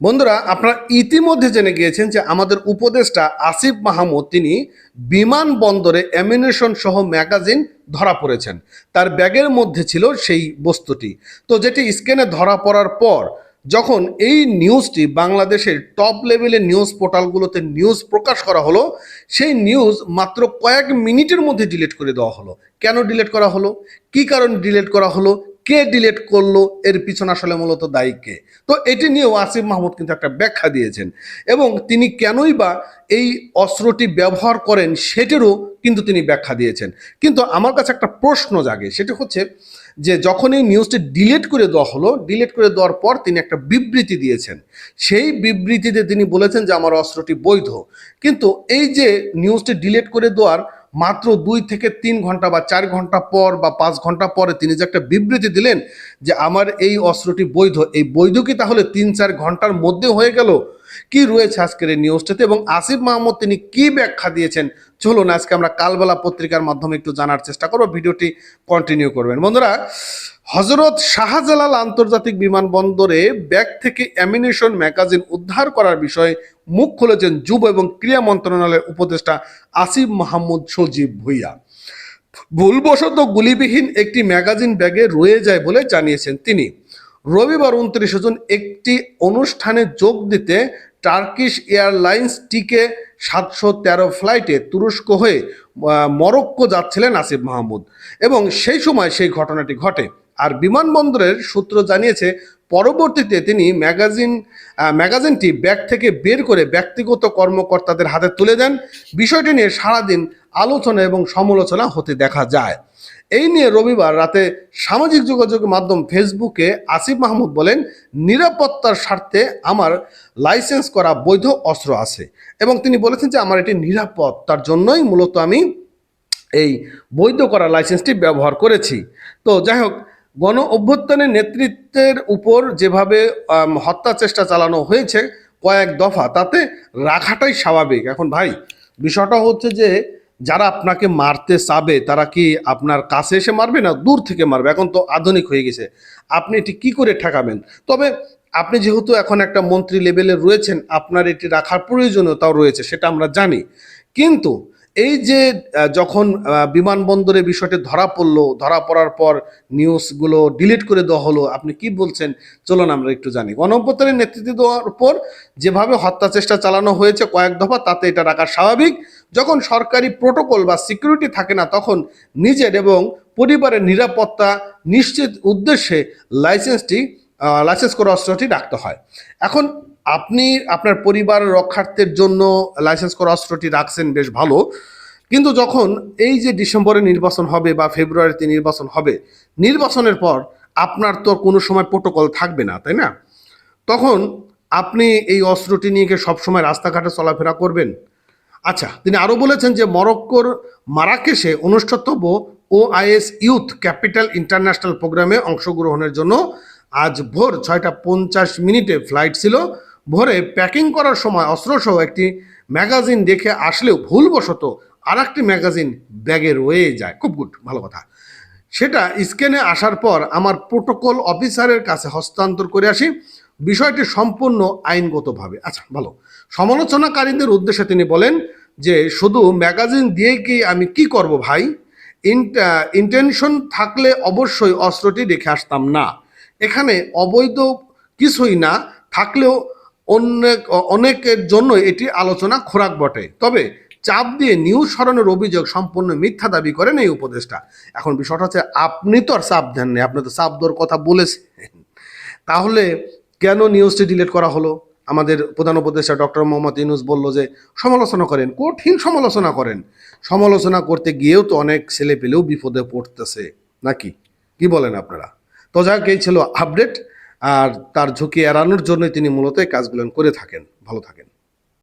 বন্ধুরা, আপনারা ইতিমধ্যে জেনে গিয়েছেন যে আমাদের উপদেষ্টা আসিফ মাহমুদ, তিনি বিমানবন্দরে অ্যামিনেশন সহ ম্যাগাজিন ধরা পড়েছেন। তার ব্যাগের মধ্যে ছিল সেই বস্তুটি। তো যেটি স্ক্যানে ধরা পড়ার পর, যখন এই নিউজটি বাংলাদেশের টপ লেভেলের নিউজ পোর্টালগুলোতে নিউজ প্রকাশ করা হলো, সেই নিউজ মাত্র কয়েক মিনিটের মধ্যে ডিলিট করে দেওয়া হলো। কেন ডিলিট করা হলো? কি কারণে ডিলিট করা হলো? কে ডিলেট করল, এর পিছনে আসলে মূলত দায়ী কে? তো এটি নিয়েও আসিফ মাহমুদ কিন্তু একটা ব্যাখ্যা দিয়েছেন। এবং তিনি কেনই বা এই অস্ত্রটি ব্যবহার করেন সেটিরও কিন্তু তিনি ব্যাখ্যা দিয়েছেন। কিন্তু আমার কাছে একটা প্রশ্ন জাগে, সেটি হচ্ছে যে যখন এই নিউজটি ডিলিট করে দেওয়া হলো ডিলিট করে দেওয়ার পর তিনি একটা বিবৃতি দিয়েছেন। সেই বিবৃতিতে তিনি বলেছেন যে আমার অস্ত্রটি বৈধ। কিন্তু এই যে নিউজটি ডিলিট করে দেওয়ার মাত্র দুই থেকে তিন ঘণ্টা বা চার ঘণ্টা পর বা পাঁচ ঘণ্টা পরে তিনি যে একটা বিবৃতি দিলেন যে আমার এই অস্ত্রটি বৈধ, এই বৈধ কি তাহলে তিন চার ঘণ্টার মধ্যে হয়ে গেল? কি রয়েছে আজকের এই নিউজটাতে এবং আসিফ মাহমুদ তিনি কি ব্যাখ্যা দিয়েছেন? চলুন আজকে আমরা কালবেলা পত্রিকার মাধ্যমে একটু জানার চেষ্টা করব, ভিডিওটি কন্টিনিউ করবেন। বন্ধুরা হজরত শাহজালাল আন্তর্জাতিক বিমানবন্দরে ব্যাগ থেকে অ্যামিনেশন ম্যাগাজিন উদ্ধার করার বিষয়ে মুখ খুলেছেন যুব এবং ক্রীড়া মন্ত্রণালয়ের উপদেষ্টা আসিফ মাহমুদ সজীব ভুইয়া। ভুলবশত গুলিবিহীন একটি ম্যাগাজিন ব্যাগে রয়ে যায় বলে জানিয়েছেন তিনি। রবিবার উনত্রিশে জুন একটি অনুষ্ঠানে যোগ দিতে টার্কিশ এয়ারলাইন্স টিকে সাতশো তেরো ফ্লাইটে তুরস্ক হয়ে মরক্কো যাচ্ছিলেন আসিফ মাহমুদ। এবং সেই সময় সেই ঘটনাটি ঘটে। আর বিমানবন্দরের সূত্র জানিয়েছে, পরবর্তীতে তিনি ম্যাগাজিন ম্যাগাজিনটি ব্যাগ থেকে বের করে ব্যক্তিগত কর্মকর্তাদের হাতে তুলে দেন। বিষয়টি নিয়ে সারাদিন আলোচনা এবং সমালোচনা হতে দেখা যায়। এই নিয়ে রবিবার রাতে সামাজিক যোগাযোগ মাধ্যম ফেসবুকে আসিফ মাহমুদ বলেন, নিরাপত্তার স্বার্থে আমার লাইসেন্স করা বৈধ অস্ত্র আছে। এবং তিনি বলেছেন যে, আমার এটি নিরাপদ তার জন্যই মূলত আমি এই বৈধ করা লাইসেন্সটি ব্যবহার করেছি। তো যাই হোক, গণ অভ্যুত্থানের নেতৃত্বের উপর যেভাবে হত্যা চেষ্টা চালানো হয়েছে কয়েক দফা, তাতে রাখাটাই স্বাভাবিক। এখন ভাই, বিষয়টা হচ্ছে যে যারা আপনাকে মারতে চাবে, তারা কি আপনার কাছে এসে মারবে না দূর থেকে মারবে? এখন তো আধুনিক হয়ে গেছে। আপনি এটি কি করে ঠেকাবেন? তবে আপনি যেহেতু এখন একটা মন্ত্রী লেভেলে রয়েছেন, আপনার এটি রাখার প্রয়োজনীয়তাও রয়েছে, সেটা আমরা জানি। কিন্তু এই যে যখন বিমানবন্দরে বিষয়টি ধরা পড়ল, ধরা পড়ার পর নিউজগুলো ডিলিট করে দেওয়া হলো, আপনি কি বলছেন? চলুন আমরা একটু জানি। গণঅভ্যুত্থানের নেতৃত্ব দেওয়ার পর যেভাবে হত্যা চেষ্টা চালানো হয়েছে কয়েক দফা, তাতে এটা রাখা স্বাভাবিক। যখন সরকারি প্রোটোকল বা সিকিউরিটি থাকে না, তখন নিজের এবং পরিবারের নিরাপত্তা নিশ্চিত উদ্দেশ্যে লাইসেন্সটি লাইসেন্স করা অস্ত্রটি রাখতে হয়। এখন আপনি আপনার পরিবার রক্ষার্থের জন্য লাইসেন্স করা অস্ত্রটি রাখছেন বেশ ভালো। কিন্তু যখন এই যে ডিসেম্বরে নির্বাচন হবে বা ফেব্রুয়ারিতে নির্বাচন হবে, নির্বাচনের পর আপনার তো কোনো সময় প্রোটোকল থাকবে না, তাই না? তখন আপনি এই অস্ত্রটি নিয়ে গিয়ে সবসময় রাস্তাঘাটে চলাফেরা করবেন। আচ্ছা তিনি আরও বলেছেন যে মরক্কোর মারাকেশে অনুষ্ঠিতব্য ওআইএস ইউথ ক্যাপিটাল ইন্টারন্যাশনাল প্রোগ্রামে অংশগ্রহণের জন্য আজ ভোর ছয়টা পঞ্চাশ মিনিটে ফ্লাইট ছিল। ভোরে প্যাকিং করার সময় অস্ত্রসহ একটি ম্যাগাজিন দেখে আসলেও ভুলবশত আর একটি ম্যাগাজিন ব্যাগে রয়ে যায়। খুব গুড, ভালো কথা। সেটা স্ক্যানে আসার পর আমার প্রোটোকল অফিসারের কাছে হস্তান্তর করে আসি। বিষয়টি সম্পূর্ণ আইনগতভাবে। আচ্ছা ভালো। সমালোচনাকারীদের উদ্দেশ্যে তিনি বলেন যে, শুধু ম্যাগাজিন দিয়ে কি আমি কি করব ভাই? ইন্টেনশন থাকলে অবশ্যই অস্ত্রটি রেখে আসতাম না। এখানে অবৈধ কিছুই না, থাকলেও অনেক, অনেকের জন্য এটি আলোচনা খোরাক বটে। তবে চাপ দিয়ে নিউজ সরানোর অভিযোগ সম্পূর্ণ মিথ্যা দাবি করেন এই উপদেষ্টা। এখন বিষয়টা হচ্ছে, আপনি তো আর চাপ দেননি, আপনি তো চাপ দেওয়ার কথা বলেছেন। তাহলে কেন নিউজটি ডিলিট করা হলো? আমাদের প্রধান উপদেষ্টা ডক্টর মোহাম্মদ ইউনুস বলল যে, সমালোচনা করেন, কঠিন সমালোচনা করেন। সমালোচনা করতে গিয়েও তো অনেক ছেলে পেলেও বিপদে পড়তেছে, নাকি? কি বলেন আপনারা? তো যাক, এই ছিল আপডেট আর তার ঝুঁকি এড়ানোর জন্যই তিনি মূলত এই কাজগুলো করে থাকেন। ভালো থাকেন।